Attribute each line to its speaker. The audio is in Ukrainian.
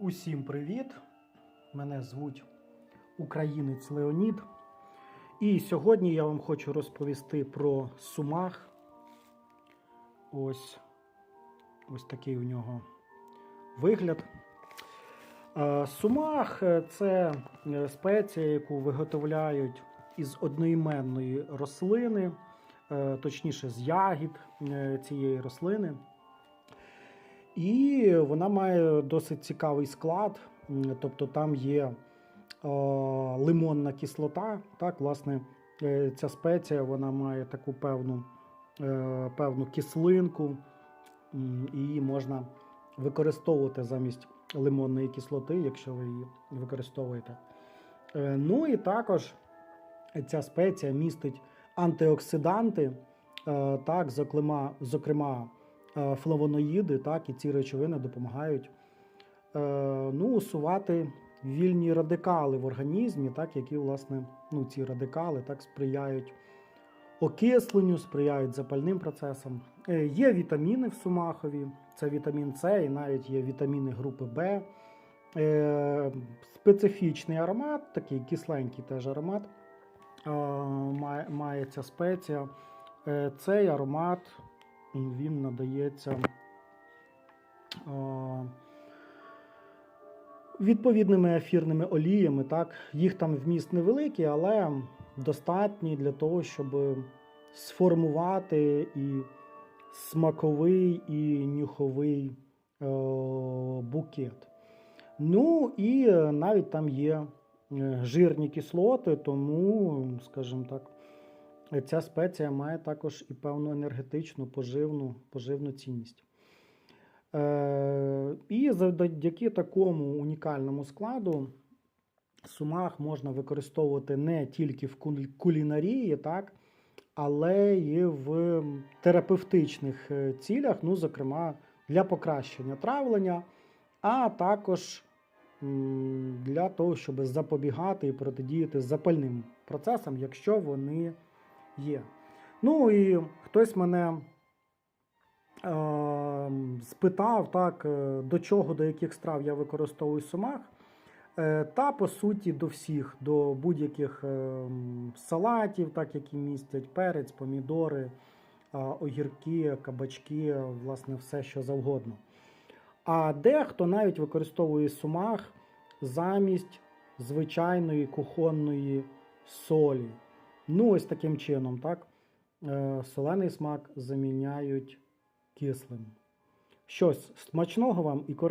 Speaker 1: Усім привіт! Мене звуть Українець Леонід. І сьогодні я вам хочу розповісти про сумах. Ось, ось такий у нього вигляд. Сумах це е, спеція, яку виготовляють із одноіменної рослини, е, точніше з ягід е, цієї рослини. І вона має досить цікавий склад. Тобто там є е, лимонна кислота. Так, власне, е, ця спеція вона має таку певну, е, певну кислинку, її можна використовувати замість лимонної кислоти, якщо ви її використовуєте. Е, Ну і також ця спеція містить антиоксиданти, е, так, зокрема, зокрема флавоноїди, так, і ці речовини допомагають е, ну, усувати вільні радикали в організмі, так, які, власне, ну, ці радикали так, сприяють окисленню, сприяють запальним процесам. Е, Є вітаміни в сумахові, це вітамін С і навіть є вітаміни групи Б. Е, Специфічний аромат, такий кисленький теж аромат е, має, ця спеція. Е, Цей аромат він надається відповідними ефірними оліями. Так? Їх там вміст невеликий, але достатній для того, щоб сформувати і смаковий, і нюховий е, букет. Ну і е, навіть там є е, жирні кислоти, тому, скажімо так, ця спеція має також і певну енергетичну поживну, поживну цінність. Е, і завдяки такому унікальному складу сумах можна використовувати не тільки в кулінарії, так, але й в терапевтичних е, цілях, ну, зокрема, для покращення травлення, а також для того, щоб запобігати і протидіяти запальним процесам, якщо вони є. Ну і хтось мене е, спитав, так, е, до чого, до яких страв я використовую сумах. Е, Та по суті до всіх, до будь-яких е, салатів, так які містять перець, помідори, а, огірки, кабачки, власне, все що завгодно. А дехто навіть використовує сумах замість звичайної кухонної солі. Ну, ось таким чином, так? Е, Солений смак заміняють кислим. Щось смачного вам і корисного.